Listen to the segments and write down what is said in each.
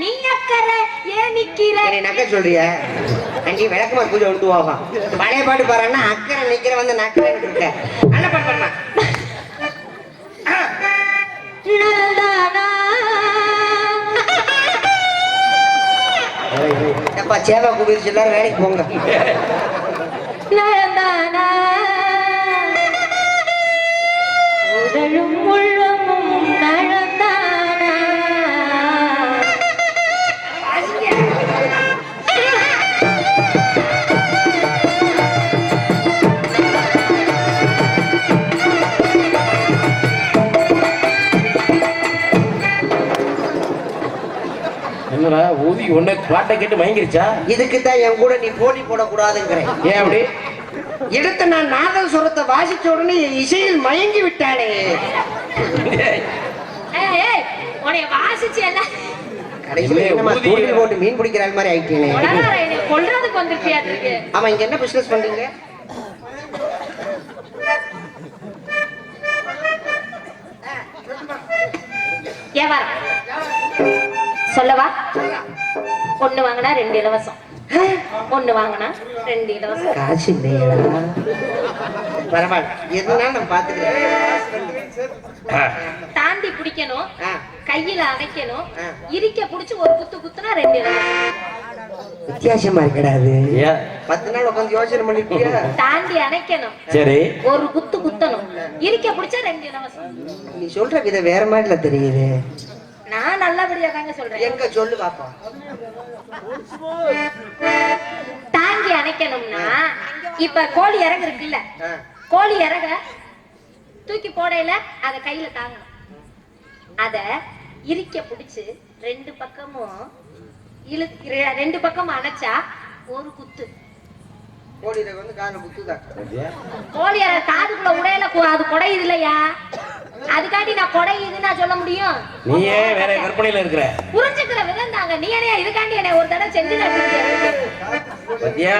நீ அக்கறை ஏன் நிக்கிற? என்னை நக்க சொல்றிய? அங்கே விளக்குமார் பூஜை விட்டு போவான் பழைய பாட்டு பாருன்னா அக்கறை நிக்கிற வந்து நக்கரை இருக்க பாடுமா நல்லதானா எப்பா சேவா குடிச்சு எல்லாரும் வேலைக்கு போங்க. உடலும் உள்ளமும் என்னடா ஊதி உன்னை பாட்டை கேட்டு மயங்கிருச்சா? இதுக்கு தான் என் கூட நீ போட்டி போடக்கூடாதுங்கிறேன் ஏன் அப்படி? எடுத்து நான் நாதல் சுரத்தை வாசிச்ச உடனே இசையில் மயங்கி ஏய், உன்னைய வாசிச்சு எல்லாம். கடைசியில் போட்டு மீன் பிடிக்கிற மாதிரி என்னை கொல்றதுக்கு இருக்கு ஆமா இங்க என்ன பிசினஸ் பண்றீங்க? வியாபாரம் சொல்லவா? ஒண்ணு வாங்கினா ரெண்டு இலவசம். ஒண்ணு வாங்கினா ரெண்டு இலவசம். காசு பரவாயில்ல நான் பாத்துக்கிறேன் தாண்டி பிடிக்கணும் கையில அடைக்கணும். இரிக்க புடிச்சு ஒரு குத்து குத்துனா ரெண்டு இலவசம். வித்தியாசமா இருக்கடா அது. ஏன்? பத்து நாள் உட்காந்து யோசனை பண்ணிருக்கியா? தாண்டி அணைக்கணும் சரி. ஒரு குத்து குத்தணும். இரிக்க புடிச்சா ரெண்டு இலவசம். நீ சொல்ற விதம் வேற மாதிரில தெரியுது. நான் நல்லபடியா தாங்க சொல்றேன். எங்க சொல்லு பாப்பா. தாங்கி அணைக்கணும்னா இப்ப கோழி இறகு இருக்குல்ல கோழி இறக தூக்கி போடையில அத கையில தாங்கணும். அத இரிக்க புடிச்சு ரெண்டு பக்கமும் இழு ரெண்டு பக்கமும் அணைச்சா ஒரு குத்து. கோழி இறகு வந்து காதுல இறகு காதுக்குள்ள உடையில அது குடையுது இல்லையா அதுக்காண்டி நான் குடையுதுன்னு நான் சொல்ல முடியும் நீ ஏன் வேற கற்பனையில இருக்கிற புரிஞ்சுக்கிற விதம் தாங்க நீ என்ன இதுக்காண்டி என்ன ஒரு தடவை செஞ்சு? பத்தியா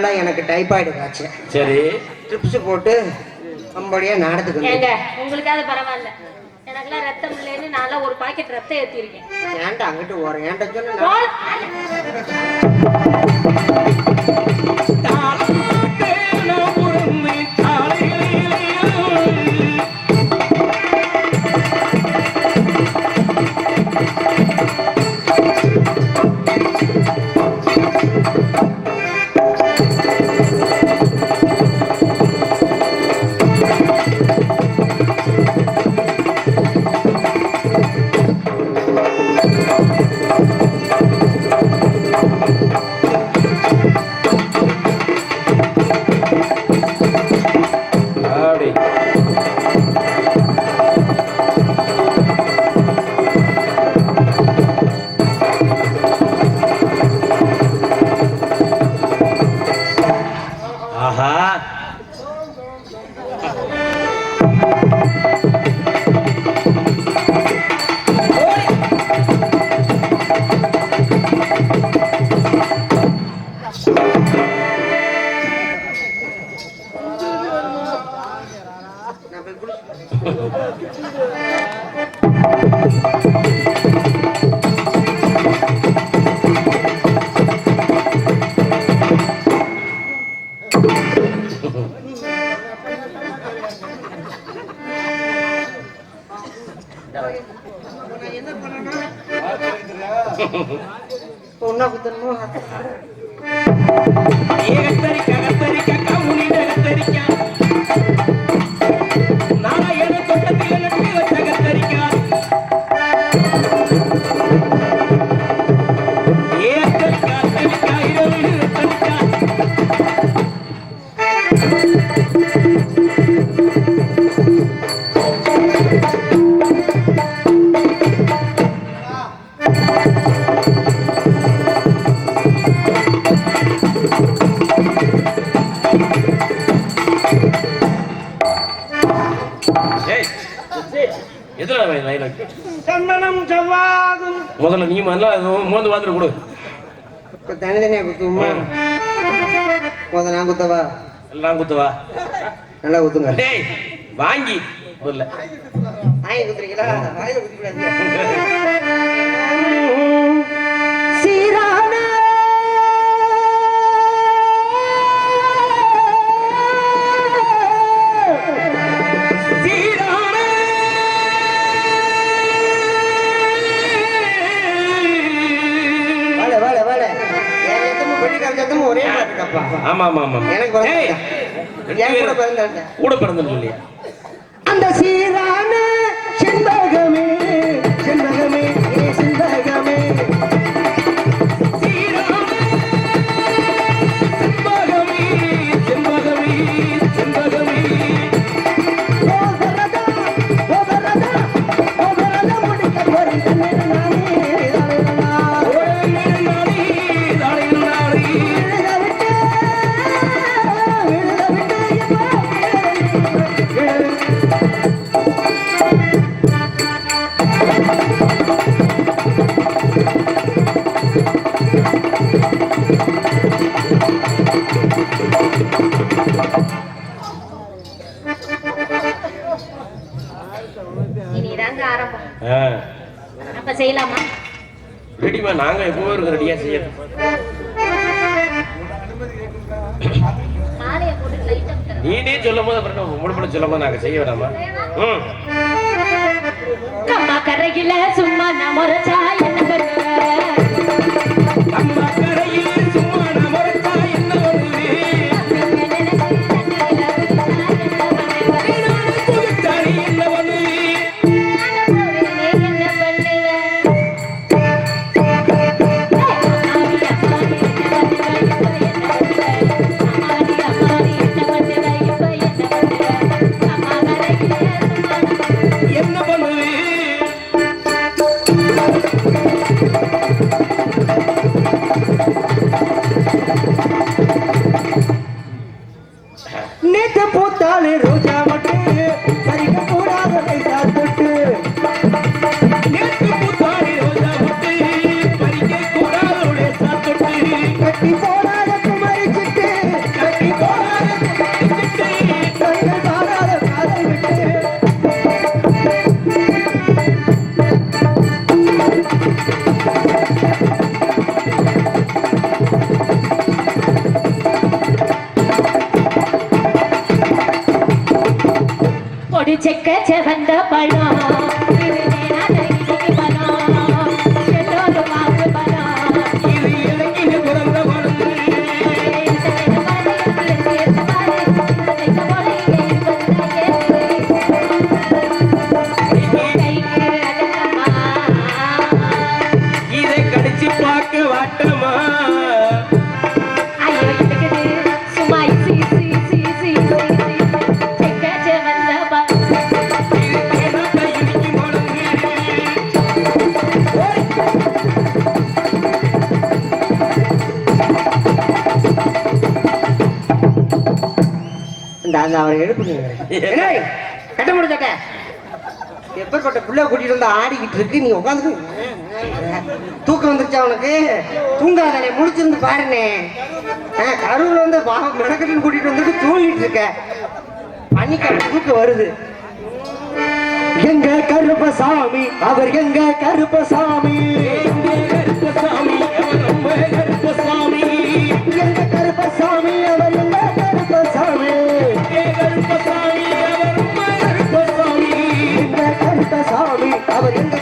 பத்து நாளா எனக்கு டைபாய்டு காய்ச்சல் சரி. ட்ரிப்ஸ் போட்டு கம்படியா நாடத்துக்கு ஏங்க வந்தேன். உங்களுக்காவது பரவாயில்ல. எனக்கெல்லாம் ரத்தம் இல்லைன்னு நான்லாம் ஒரு பாக்கெட் ரத்தம் ஏத்திருக்கேன். ஏன்டா அங்கிட்டு ஓறேன் ஏன்டா சொன்ன? போல். பொண்ணா குத்தனமோ கத்தரிக்க கத்தரிக்க கவுனி கத்தரிக்க இப்ப தனித்தனியா குத்துமா முத நான் குத்தவா? எல்லாம் குத்துவா? நல்லா குத்துங்க. டேய் வாங்கி. முதல்ல வாங்கி குத்துறீங்களா? வாயில குத்திக்கூடாது. ஆமா ஆமா ஆமா எனக்கு கூட பேரும் பிறந்தாங்க கூட பிறந்தது இல்லையா? அந்த சீரான செய்ய வேணாமா? ம். அம்மா கரையில சும்மா நான் முறைச்சா என்ன பண்ணுவ அம்மா கரையில் ரோஜா நான் அந்த அவரை எழுப்புங்க. கட்ட முடிச்சட்ட எப்பேற்பட்ட பிள்ளை கூட்டிட்டு வந்து ஆடிக்கிட்டு இருக்கு? நீ உட்காந்து தூக்கம் வந்துருச்சா உனக்கு? தூங்காதானே முடிச்சிருந்து பாருனே ஆ, வந்து பாவம் மெனக்கட்டுன்னு கூட்டிட்டு வந்துட்டு தூங்கிட்டு இருக்க. பனிக்கால தூக்கம் வருது. எங்க கருப்பசாமி அவர் எங்க கருப்பசாமி? கருப்பசாமி அவன் கருப்பசாமி? எங்க கருப்பசாமி அவர் அவர் எங்க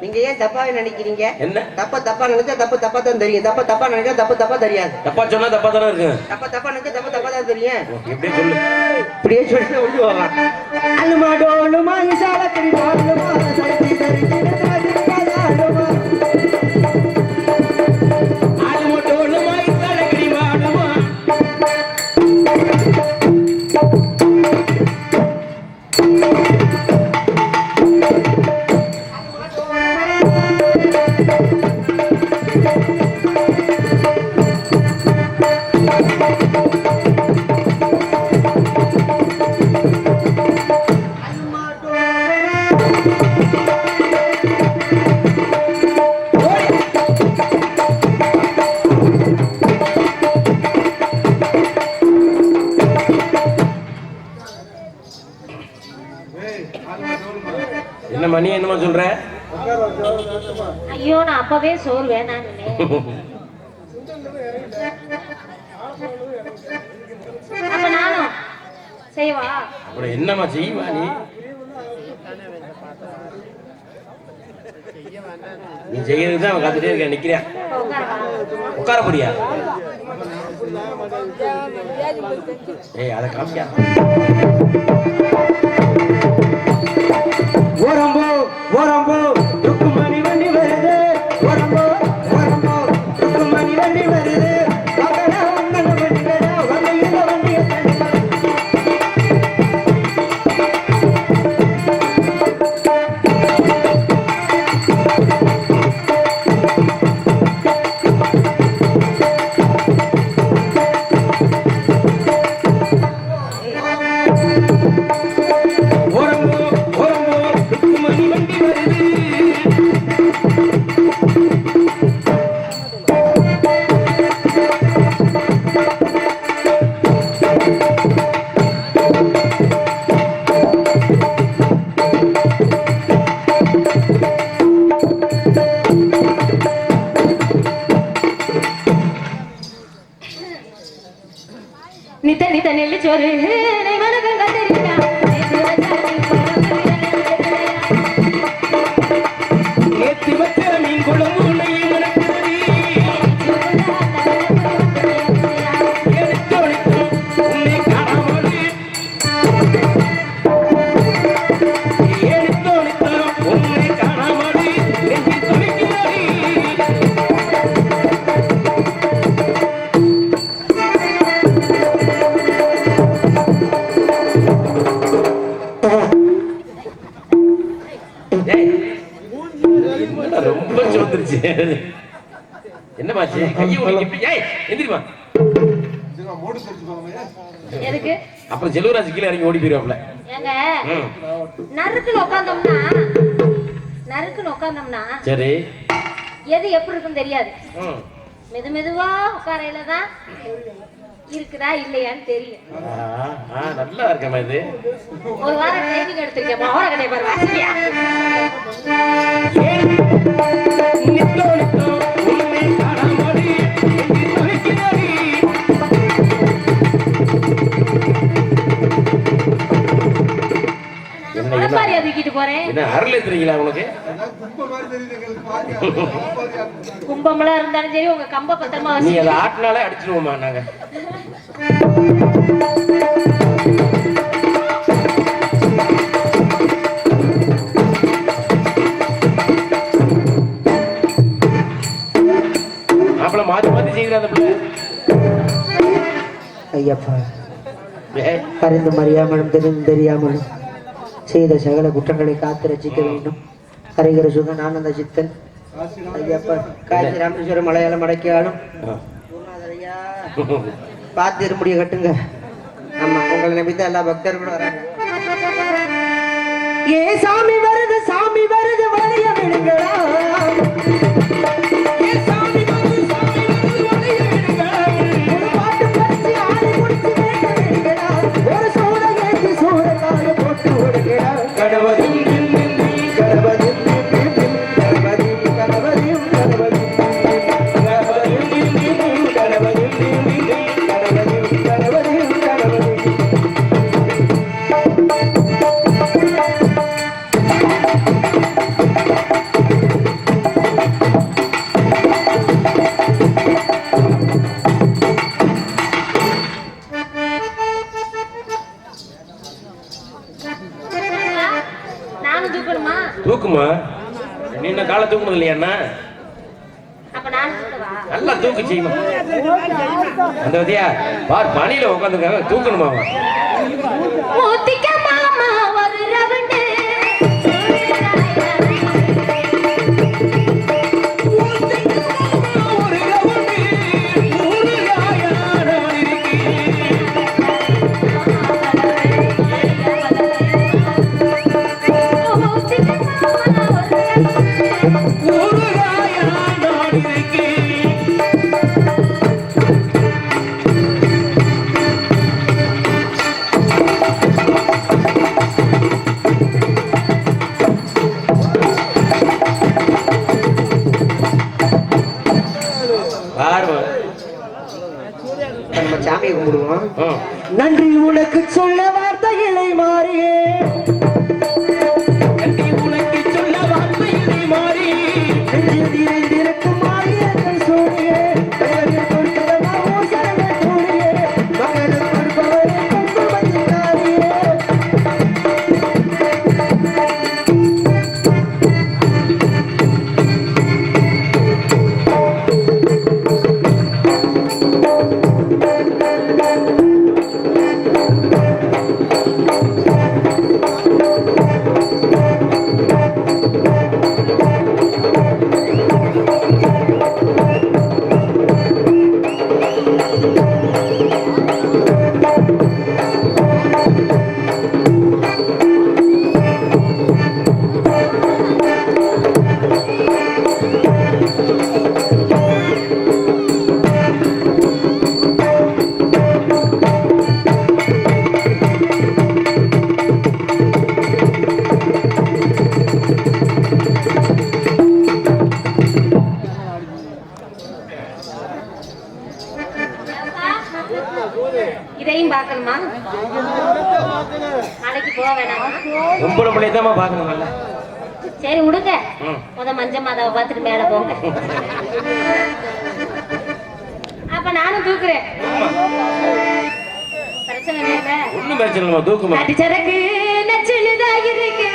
நீங்க ஏன் தப்பாவே நினைக்கிறீங்க? என்ன? தப்பா தப்பா நினைச்சா தப்பு தப்பா தான் தெரியும். தப்பா தப்பா நினைச்சா தப்பு தப்பா தெரியாது. தப்பா சொன்னா தப்பா தானே இருக்கு. தப்பா தப்பா நினைச்சா தப்பு தப்பா தான் தெரியும். எப்படியே சொல்லு? இப்படியே சொல்லிட்டு விட்டு போவான் அல்லுமா டோலுமா இசால கடி என்னமா சொல்ற? ஐயோ நான் அப்பவே சோறு நானும் செய்வா? அப்புறம் என்னம்மா செய்வா நீ? நீ செய்யறதுக்கு தான் அவன் காத்துட்டே இருக்க நிக்கிறேன் உட்கார முடியா ஏய் அதை காமியா ஓரம்போ ஓரம்போ இறங்கி ஓடி போயிருவாப்ல நறுக்குன்னு உட்காந்தோம்னா நறுக்குன்னு உட்காந்தோம்னா சரி. எது எப்படி இருக்குன்னு தெரியாது. மெது மெதுவா உட்காரையில தான் இருக்குதா இல்லையான்னு தெரியும் நல்லா இருக்கமா இது. ஒரு வாரம் ட்ரைனிங் எடுத்திருக்கேன் மோர கடை பாரு வாசியா மரப்பாரியா தூக்கிட்டு போறேன். என்ன அருள் எத்துறீங்களா உனக்கு? கும்பமெல்லாம் இருந்தாலும் சரி உங்க கம்ப பத்திரமா நீ அதை ஆட்டினாலே அடிச்சிடுவோமா நாங்க? மாப்பிள்ள மாத்தி மாத்தி செய்கிற அந்த பிள்ளை. ஐயப்பா. ஏய், அறிந்தும் அறியாமலும் தெரிந்தும் தெரியாமலும் செய்த சகல குற்றங்களை காத்து ரசிக்க வேண்டும். கரைகிற சுகன் ஆனந்த சித்தன். ஐயப்பா காஞ்சி ராமேஸ்வரம் மலையாளம் அடக்கியாலும். ஆ. ஐயா பார்த்து இருமுடிய கட்டுங்க. ஆமா உங்களை நம்பித்தான் எல்லா பக்தர்களும் வராங்க. ஏ சாமி வருது சாமி வருது வளைய விடுங்களா என்ன காலை தூக்குனது இல்லையா அண்ணா அப்ப நானும் தூக்கவா நல்லா தூக்கு செய்யுமா அந்த பார் பணியில உட்காந்துருக்காங்க தூக்கணுமா மாமா நன்றி நீயும் பார்க்கணுமா? நாளைக்கு போக வேணாம்? ஒன்பது மணி தான் சரி விடுங்க முத மஞ்ச மாதாவை பார்த்துட்டு மேலே போங்க. அப்ப நானும் தூக்குறேன். பிரச்சனை இல்லை ஒன்றும் பிரச்சனை தூக்குமா சரக்கு நச்சுதாயிருக்கு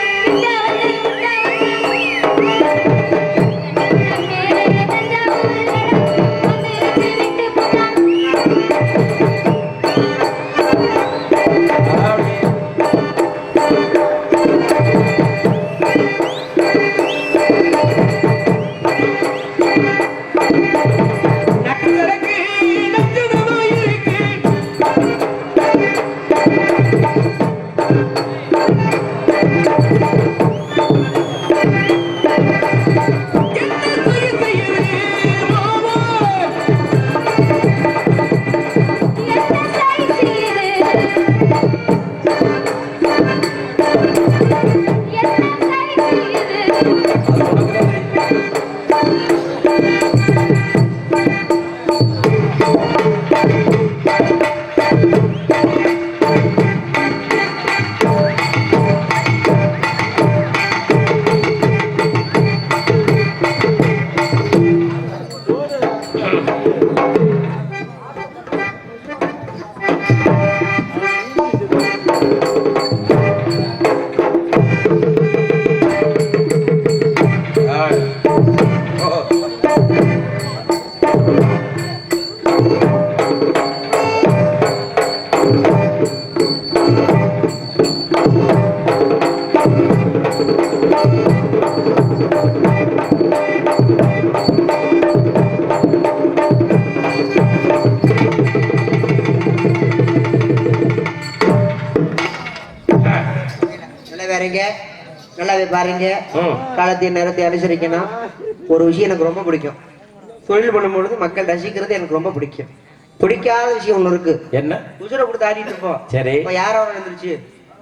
வேறங்க நல்லாவே பாருங்க ம். காலத்தையும் நேரத்தை அனுசரிக்கணும் ஒரு விஷயம் எனக்கு ரொம்ப பிடிக்கும். தொழில் பண்ணும்பொழுது மக்கள் ரசிக்கிறது எனக்கு ரொம்ப பிடிக்கும். பிடிக்காத விஷயம் ஒண்ணு இருக்கு. என்ன? உசுரை கொடுத்து ஆடிட்டு இருப்போம். சரி. இப்ப யாரோ வந்துருச்சு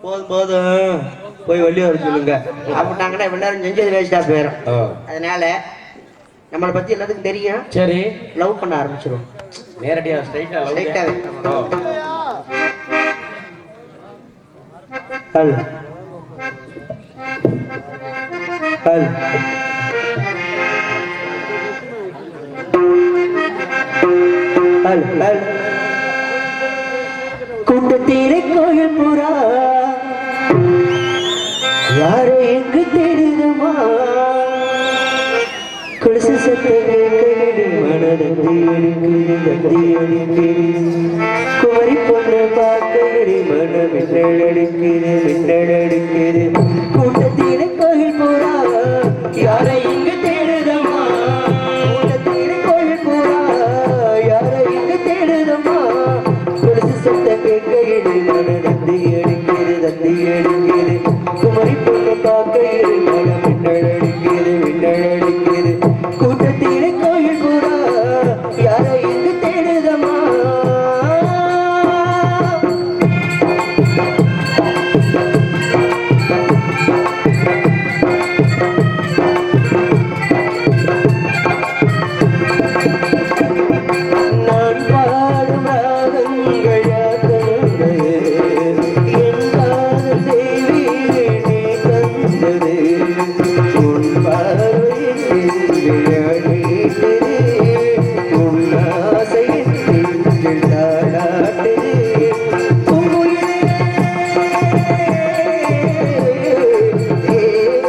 போதும் போதும். போய் வெளியே வர சொல்லுங்க. அப்படின்னாங்கன்னா எல்லாரும் செஞ்சது வேஸ்டா போயிடும் அதனால நம்மளை பத்தி எல்லாத்துக்கும் தெரியும். சரி. லவ் பண்ண ஆரம்பிச்சிடும் நேரடியா ஸ்ட்ரைட்டா ஆவே. ஹல். ஹல். கூட்டத்தீரை கோயில் புறா. யாரோ எங்கு தெரியுமா குடிசு சத்தம் மனதில் குமரி பொண்ணு பார்க்க மனம் மின்னலடிக்கிறேன் மின்னல கட்டியடி